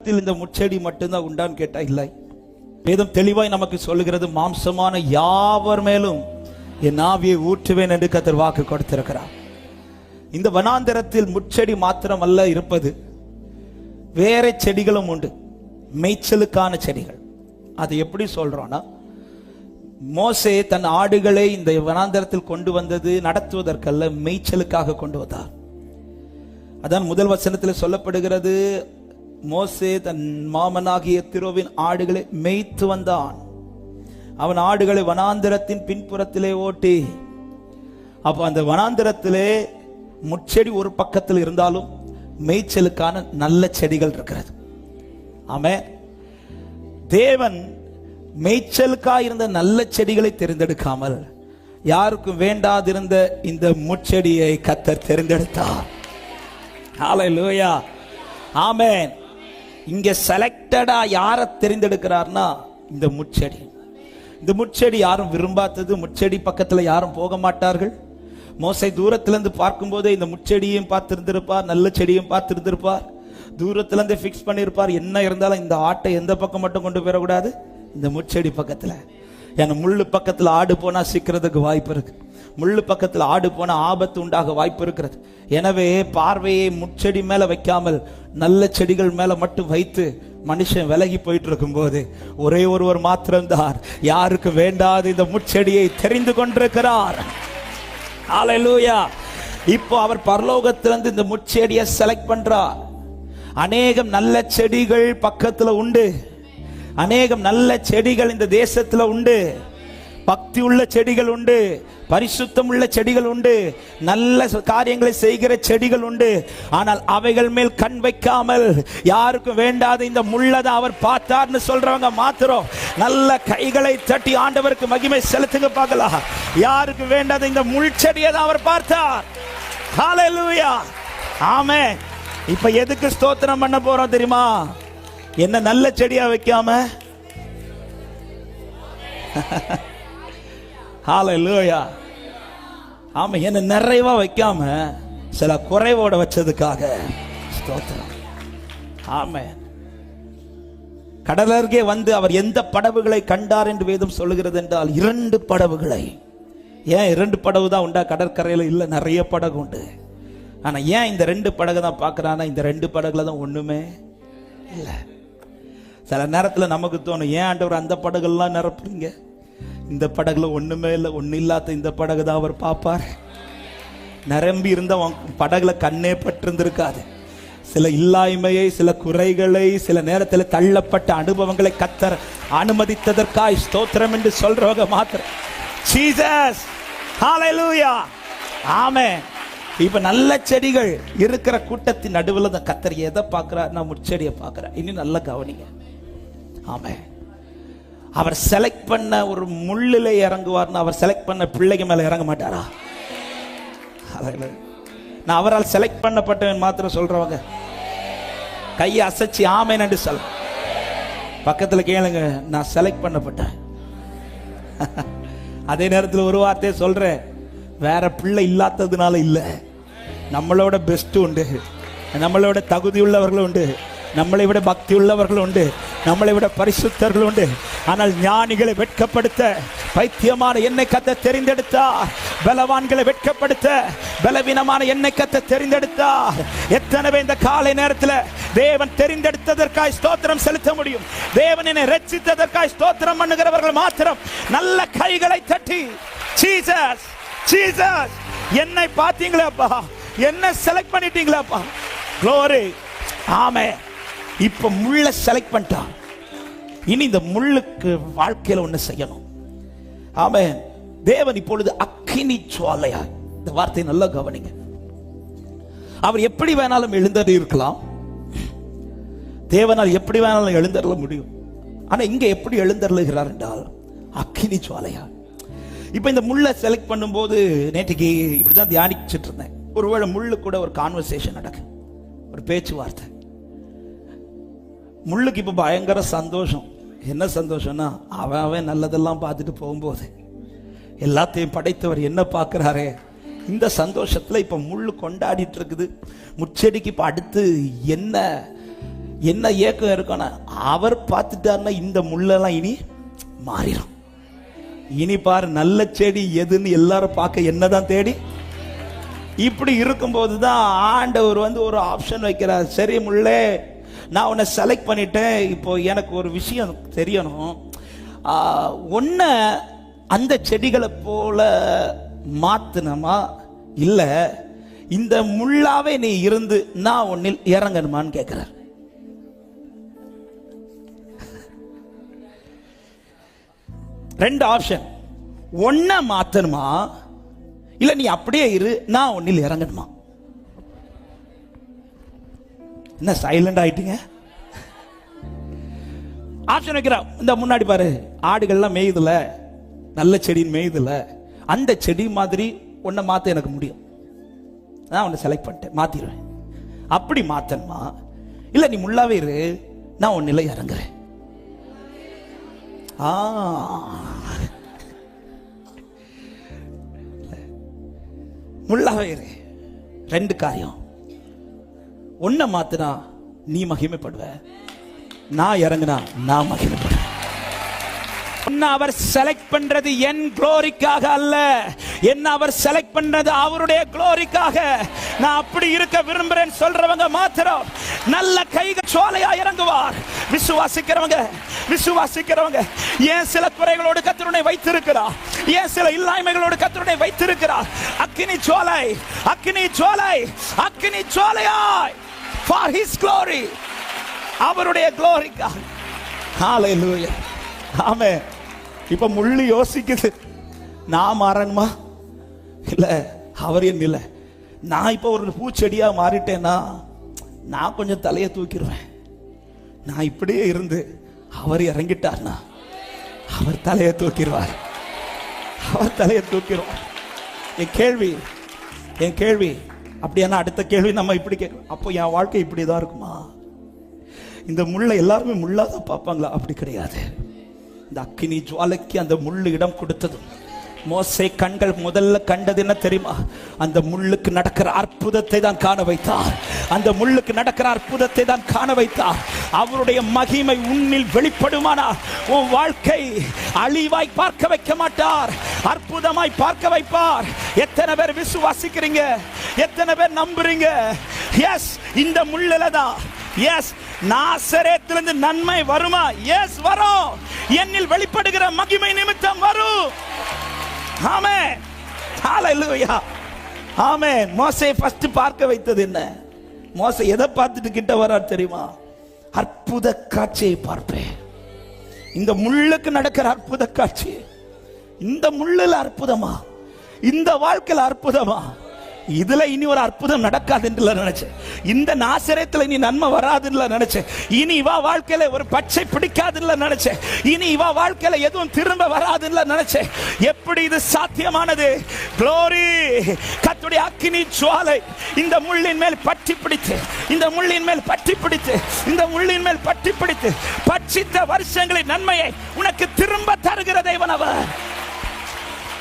வனாந்தரத்தில் இந்த முச்செடி மட்டும்தான் உண்டான்னு கேட்டா இல்லை. வேதம் தெளிவாய் நமக்கு சொல்லுகிறது மாம்சமான யாவர் மேலும் என் ஆவியை ஊற்றுவேன் என்று கத்தர் வாக்கு கொடுத்திருக்கிறார். இந்த வனாந்தரத்தில் முச்செடி மாத்திரம் அல்ல இருப்பது வேற செடிகளும் உண்டு. மேய்ச்சலுக்கான செடிகள். அது எப்படி சொல்றோம்னா மோசே தன் ஆடுகளை இந்த வனாந்தரத்தில் கொண்டு வந்தது நடத்துவதற்கல்ல மேய்ச்சலுக்காக கொண்டு வந்தார். அதான் முதல் வசனத்தில் சொல்லப்படுகிறது மோசே தன் மாமனாகிய திரோவின் ஆடுகளை மேய்த்து வந்தான். அவன் ஆடுகளை வனாந்திரத்தின் பின்புறத்திலே ஓட்டி அப்போ அந்த வனாந்திரத்திலே முட்செடி ஒரு பக்கத்தில் இருந்தாலும் மேய்ச்சலுக்கான நல்ல செடிகள் இருக்கிறது. ஆமே. தேவன் மேய்ச்சலுக்காக இருந்த நல்ல செடிகளை தெரிந்தெடுக்காமல் யாருக்கும் வேண்டாதிருந்த இந்த முச்செடியை கத்தர் தெரிந்தெடுத்தார். ஹalleluya. ஆமென். இங்க செலக்டடா யாரை தெரிந்தெடுக்கிறார்னா இந்த முச்செடி இந்த முட்செடி யாரும் விரும்பாதது முச்செடி பக்கத்துல யாரும் போக மாட்டார்கள். மோசை தூரத்திலிருந்து பார்க்கும்போதே இந்த முச்செடியும் பார்த்திருந்திருப்பார் நல்ல செடியும் பார்த்திருந்திருப்பார். தூரத்திலிருந்து ஃபிக்ஸ் பண்ணியிருப்பார். என்ன இருந்தாலும் இந்த ஆட்டை எந்த பக்கம் மட்டும் கொண்டு போயிடக்கூடாது? இந்த முச்செடி பக்கத்தில். ஏன்னா முள்ளு பக்கத்தில் ஆடு போனால் சிக்கிறதுக்கு வாய்ப்பு இருக்கு. முள்ளு பக்கத்தில் ஆடு போன ஆபத்து உண்டாக வாய்ப்பு இருக்கிறது. எனவே பார்வையை முட்செடி மேல வைக்காமல் நல்ல செடிகள் மேல மட்டும் வைத்து மனுஷன் விலகி போயிட்டு இருக்கும்போது ஒரே ஒருவர் மாத்திரம்தான். யாருக்கு வேண்டாத இந்த முட்செடியை தெரிந்து கொண்டிருக்கிறார். ஹalleluya இப்போ அவர் பரலோகத்திலிருந்து இந்த முட்செடியை செலக்ட் பண்றார். அநேகம் நல்ல செடிகள் பக்கத்துல உண்டு. அநேகம் நல்ல செடிகள் இந்த தேசத்துல உண்டு. பக்தி உள்ள செடிகள் உண்டு. பரிசுத்தம் உள்ள செடிகள் உண்டு. நல்ல காரியங்களை செய்கிற செடிகள் உண்டு. ஆனால் அவைகள் மேல் கண் வைக்காமல் யாருக்கும் வேண்டாத இந்த முள்ளதை அவர் பார்த்தார்னு சொல்றவங்க மாத்திரம் நல்ல கைகளை தட்டி ஆண்டவருக்கு மகிமை செலுத்துங்க பார்க்கலாம் யாருக்கு வேண்டாத இந்த முள் செடியை தான் அவர் பார்த்தார். ஹalleluya. ஆமே இப்ப எதுக்கு ஸ்தோத்திரம் பண்ண போறோம் தெரியுமா? என்ன நல்ல செடியா வைக்காம? ஹalleluya. ஆமா என்ன நிறைவா வைக்காம சில குறைவோட வச்சதுக்காக. ஸ்தோத்திரம். ஆமே. கடலருகே வந்து அவர் எந்த படவுகளை கண்டார் என்று வேதம் சொல்லுகிறது என்றால் இரண்டு படவுகளை. ஏன் இரண்டு படவு தான் உண்டா? கடற்கரையில் இல்லை நிறைய படகு உண்டு. ஆனா ஏன் இந்த ரெண்டு படகு தான் பார்க்கறானா இந்த ரெண்டு படகுல தான் ஒண்ணுமே இல்லை. சில நேரத்தில் நமக்கு தோணும் ஏன் ஆண்டவர் அந்த படகுலாம் நிரப்புறீங்க? இந்த படகுல ஒண்ணுமே இல்லை ஒன்றும் இல்லாத இந்த படகு தான் அவர் பார்ப்பார். நிரம்பி இருந்த படகுல கண்ணே பட்டிருந்திருக்காது. சில இல்லாய்மையை சில குறைகளை சில நேரத்தில் தள்ளப்பட்ட அனுபவங்களை கத்தர் அனுமதித்ததற்காய் ஸ்தோத்திரம் என்று சொல்றவங்க மாத்திரம். ஜீசஸ் ஹalleluya ஆமென் இப்ப நல்ல செடிகள் இருக்கிற கூட்டத்தின் நடுவில் தான் கத்தர் எதை பார்க்கிறார் நான் முச்செடியை பார்க்குறேன் இனி நல்லா கவனிங்க. ஆமென். அவர் செலக்ட் பண்ண ஒரு முள்ளில் இறங்குவார்னு அவர் செலக்ட் பண்ண பிள்ளைங்க மேலே இறங்க மாட்டாரா? நான் அவரால் செலக்ட் பண்ணப்பட்டவன் மாத்திரம் சொல்றவங்க. கையை அசைச்சு ஆமை நண்டு சொல்ல பக்கத்தில் கேளுங்க நான் செலக்ட் பண்ணப்பட்டேன். அதே நேரத்தில் ஒரு வார்த்தையை சொல்றேன். வேற பிள்ளை இல்லாததுனால இல்லை. நம்மளோட பெஸ்ட் உண்டு. நம்மளோட தகுதி உள்ளவர்களும் உண்டு. நம்மளை விட பக்தி உள்ளவர்களும் உண்டு. நம்மளை விட பரிசுத்தர்கள் உண்டு. ஆனால் ஞானிகளை வெட்கப்படுத்த பைத்தியமான என்னை கத்த தெரிந்தெடுத்தார் பலவான்களை வெட்கப்படுத்த பலவீனமான என்னை கத்த தெரிந்தெடுத்தார் எத்தனை பேர் இந்த காலை நேரத்தில் தேவன் தெரிந்தெடுத்ததற்காய் ஸ்தோத்திரம் செலுத்த முடியும்? தேவன் என்னை ரட்சித்ததற்காய் ஸ்தோத்திரம் பண்ணுகிறவர்கள் மாத்திரம் நல்ல கைகளை தட்டி சீசஸ் சீசஸ் என்னை பார்த்தீங்களாப்பா என்ன செலக்ட் பண்ணிட்டீங்களாப்பா க்ளோரி ஆமே இப்ப முள்ள செலக்ட் பண்ணிட்டான் இனி இந்த முள்ளுக்கு வாழ்க்கையில ஒண்ணு செய்யணும். ஆமே தேவன் இப்பொழுது அக்கினி சுவாலையா இந்த வார்த்தையை நல்லா கவனிங்க. அவர் எப்படி வேணாலும் எழுந்தது இருக்கலாம். தேவனால் எப்படி வேணாலும் எழுந்தருள முடியும். ஆனா இங்க எப்படி எழுந்தருளுகிறார் என்றால் அக்கினி சுவாலையா இப்ப இந்த முள்ளை செலக்ட் பண்ணும்போது நேற்றுக்கு இப்படிதான் தியானிச்சுட்டு இருந்தேன். ஒருவேளை முள்ளு கூட ஒரு கான்வர்சேஷன் நடக்கு ஒரு பேச்சுவார்த்தை. முள்ளுக்கு இப்போ பயங்கர சந்தோஷம். என்ன சந்தோஷம்னா அவன் அவன் நல்லதெல்லாம் பார்த்துட்டு போகும்போது எல்லாத்தையும் படைத்தவர் என்ன பார்க்குறாரே? இந்த சந்தோஷத்தில் இப்போ முள் கொண்டாடிட்டு இருக்குது. முச்செடிக்கு இப்போ அடுத்து என்ன என்ன ஏக்கம் இருக்கோன்னா அவர் பார்த்துட்டாருன்னா இந்த முள்ளெல்லாம் இனி மாறிடும் இனி பாரு நல்ல செடி எதுன்னு எல்லாரும் பார்க்க என்னதான் தேடி? இப்படி இருக்கும்போது தான் ஆண்டவர் வந்து ஒரு ஆப்ஷன் வைக்கிறார். சரி முள்ளே நான் உன்னை செலக்ட் பண்ணிட்டேன். இப்போ எனக்கு ஒரு விஷயம் தெரியணும். ஒன்ன அந்த செடிகளை போல மாத்தணுமா இல்லை இந்த முள்ளாவே நீ இருந்து நான் ஒன்னில் இறங்கணுமான்னு கேட்கிறார் ரெண்டு ஆப்ஷன் ஒன்ன மாத்தணுமா? இல்ல நீ அப்படியே இரு நான் ஒன்னில் இறங்கணுமா? என்ன சைலண்ட் ஆயிட்டீங்க? ஆப்ஷன் வைக்கிறா இந்த முன்னாடி பாரு ஆடுகள்லாம் மேயுதுல. நல்ல செடின்னு மேயுதுல. அந்த செடி மாதிரி உன்னை மாத்த எனக்கு முடியும். நான் உன்னை செலக்ட் பண்ணிட்டேன். மாத்திடுவேன். அப்படி மாற்றணுமா இல்ல நீ முள்ளாவே இரு. நான் உன்னில இறங்குறேன் ஆ. முள்ளாவே இரு. ரெண்டு காரியம். உன்னை மாத்துனா நீ மகிமைப்படுவ. நான் இறங்குனா நான் மகிமைப்படுவேன் உன்னை அவர் செலக்ட் பண்றது என் குளோரிக்காக அல்ல. என்ன அவர் செலக்ட் பண்றது அவருடைய குளோரிக்காக நான் அப்படி இருக்க விரும்புறேன் சொல்றவங்க மாத்திரம் நல்ல கைக சோலையா இறங்குவார். விசுவாசிக்கிறவங்க விசுவாசிக்கிறவங்க ஏன் சில குறைகளோடு கத்தருனை வைத்திருக்கிறார்? ஏன் சில இல்லாய்மைகளோடு கத்தருனை வைத்திருக்கிறார்? அக்கினி சோலை அக்கினி சோலை அக்கினி சோலையாய். ஃபார் ஹிஸ் க்ளோரி அவருடைய gloryக்காக லூயா ஆமே இப்போ முள்ளு யோசிக்குது. நான் மாறணுமா? இல்லை அவர் என் இல்லை நான் இப்போ ஒரு பூச்செடியாக மாறிட்டேன்னா நான் கொஞ்சம் தலையை தூக்கிடுவேன். நான் இப்படியே இருந்து அவர் இறங்கிட்டார்னா அவர் தலையை தூக்கிடுவார். அவர் தலையை தூக்கிடுவார். என் கேள்வி என் கேள்வி அப்படியானா அடுத்த கேள்வி நம்ம இப்படி கேட்கணும் அப்போ என் வாழ்க்கை இப்படி தான் இருக்குமா? இந்த முள்ளை எல்லாருமே முள்ளாக தான் பார்ப்பாங்களா? அப்படி கிடையாது. இந்த அக்கினி ஜுவாலைக்கு அந்த முள் இடம் கொடுத்ததும் மோசை கண்கள் முதல்ல கண்டது என்ன தெரியுமா? அந்த முள்ளுக்கு நடக்கிற அற்புதத்தை தான் காண வைத்தார். அந்த முள்ளுக்கு நடக்கிற அற்புதத்தை தான் காண வைத்தார். அவருடைய மகிமை உன்னில் வெளிப்படுமானால் உன் வாழ்க்கை அழிவாய் பார்க்க வைக்க மாட்டார். அற்புதமாய் பார்க்க வைப்பார். எத்தனை பேர் விசுவாசிக்கிறீங்க? எத்தனை பேர் நம்புறீங்க? எஸ் இந்த முள்ளல தான். எஸ் நாசரேத்திலிருந்து நன்மை வருமா? எஸ் வரும். என்னில் வெளிப்படுகிற மகிமை நிமித்தம் வரும். ஆமே ஹalleluya ஆமே மோசே ஃபர்ஸ்ட் பார்க்க வைத்தது என்ன? மோசே எதை பார்த்துட்டு கிட்ட வரார் தெரியுமா? அற்புத காட்சியை பார்ப்பேன். இந்த முள்ளுக்கு நடக்கிற அற்புத காட்சி இந்த முள்ளில் அற்புதமா? இந்த வாழ்க்கையில் அற்புதமா? இதுல இனி ஒரு அற்புதம் நடக்காதுன்னு நினைச்சேன் இந்த நாசரத்துல இனி நன்மை வராதுன்னு நினைச்சேன் இனி இவா வாழ்க்கையில ஒரு பச்சை பிடிக்காதுன்னு நினைச்சேன் இனி இவா வாழ்க்கையில எதுவும் திரும்ப வராதுன்னு நினைச்சேன் எப்படி இது சாத்தியமானது? குளோரி கத்துடைய அக்கினி ஜுவாலை இந்த முள்ளின் மேல் பற்றி பிடித்து இந்த முள்ளின் மேல் பற்றி பிடித்து இந்த முள்ளின் மேல் பற்றி பிடித்து பட்சித்த வருஷங்களின் நன்மையை உனக்கு திரும்ப தருகிற தேவன் அவர்.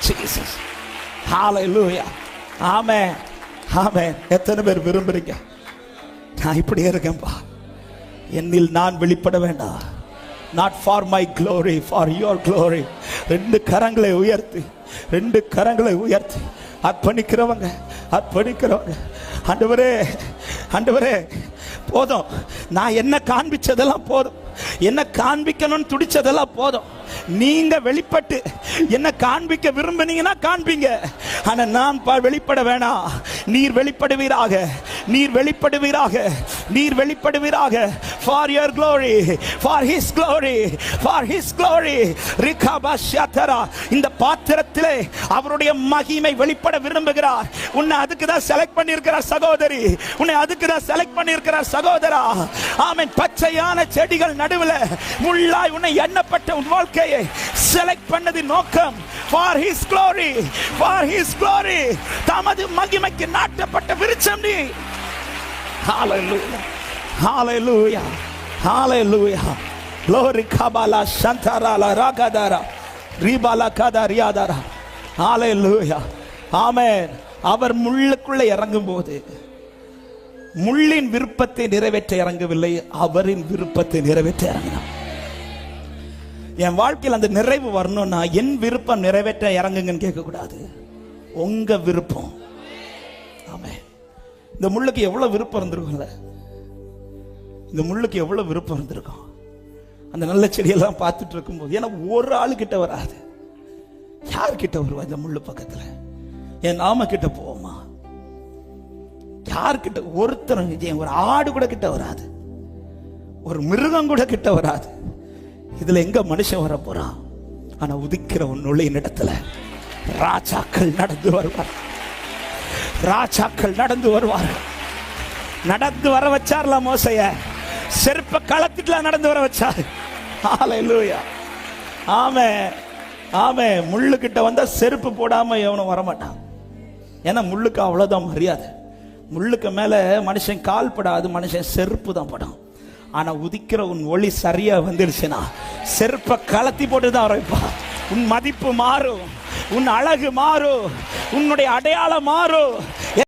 Jesus. Hallelujah. ஆமே ஆமே எத்தனை பேர் விரும்புறீங்க? நான் இப்படியே இருக்கேன்பா. என்னில் நான் வெளிப்பட வேண்டாம். Not for my glory for your glory ரெண்டு கரங்களை உயர்த்தி ரெண்டு கரங்களை உயர்த்தி. அர்ப்பணிக்கிறவங்க அர்ப்பணிக்கிறவங்க. ஆண்டவரே ஆண்டவரே போதும். நான் என்ன காண்பிச்சதெல்லாம் போதும். என்ன காண்பிக்கணும்னு துடிச்சதெல்லாம் போதும். நீங்க வெளிப்பட்டு என்ன காண்பிக்க விரும்புனீங்கன்னா காண்பீங்க. ஆனா நான் ப- வெளிப்பட வேணாம். நீர் வெளிப்படுவீராக. நீர் வெளிப்படுவீராக. நீர் வெளிப்படுவீராக. For your glory for his glory for his glory. ரிகாபா இந்த பாத்திரத்திலே அவருடைய மகிமை வெளிப்பட விரும்புகிறார். உன்னை அதுக்கு தான் செலக்ட் பண்ணியிருக்கிறார் சகோதரி. உன்னை அதுக்கு தான் செலக்ட் பண்ணியிருக்கிறார் சகோதரா. ஆமென் பச்சையான செடிகள் நடுவில் முள்ளாய் உன்னை எண்ணப்பட்ட உன் வாழ்க்கையை செலக்ட் பண்ணது நோக்கம். For his glory for his glory. தமது மகிமைக்கு நாட்டப்பட்ட விருச்சம் நீ. Hallelujah. Hallelujah. Hallelujah. Glory kabala shantarala ragadara. Ribala kadariadara. Hallelujah. ஆமென் அவர் முள்ளுக்குள்ளே இறங்கும் போது முள்ளின் விருப்பத்தை நிறைவேற்ற இறங்கவில்லை அவரின் விருப்பத்தை நிறைவேற்ற இறங்கினார் என் வாழ்க்கையில் அந்த நிறைவு வரணும்னா என் விருப்பம் நிறைவேற்ற இறங்குங்கன்னு கேட்கக்கூடாது உங்க விருப்பம் ஆமே இந்த முள்ளுக்கு எவ்வளவு விருப்பம் இருந்திருக்கும்ல இந்த முள்ளுக்கு எவ்வளவு விருப்பம் இருந்திருக்கும்? அந்த நல்ல செடியெல்லாம் பார்த்துட்டு இருக்கும்போது ஏன்னா ஒரு ஆளு கிட்ட வராது. யார் கிட்ட வருவா இந்த முள்ளு பக்கத்துல? என் நாம கிட்ட போவோமா? யார் கிட்ட ஒருத்தரும் ஒரு ஆடு கூட கிட்ட வராது. ஒரு மிருகம் கூட கிட்ட வராது. இதுல எங்க மனுஷன் வர போறான் ஆனா உதிக்கிற உன்னுள்ள இடத்துல ராஜாக்கள் நடந்து வருவார் ராஜாக்கள் நடந்து வருவார்கள். நடந்து வர வச்சார்ல மோசைய? செருப்ப களத்திட்டுல நடந்து வர வச்சாரு ஹalleluya. ஆமே ஆமே முள்ளு கிட்ட வந்தா செருப்பு போடாம எவனும் வரமாட்டான். ஏன்னா முள்ளுக்கு அவ்வளவுதான் மரியாதை. முள்ளுக்கு மேல மனுஷன் கால் படாது மனுஷன் செருப்பு தான் படும். ஆனா உதிக்கிற உன் ஒளி சரியா வந்துடுச்சுன்னா செருப்பை கலத்தி போட்டு தான் வைப்பா உன் மதிப்பு மாறும். உன் அழகு மாறும். உன்னுடைய அடையாளம் மாறும்.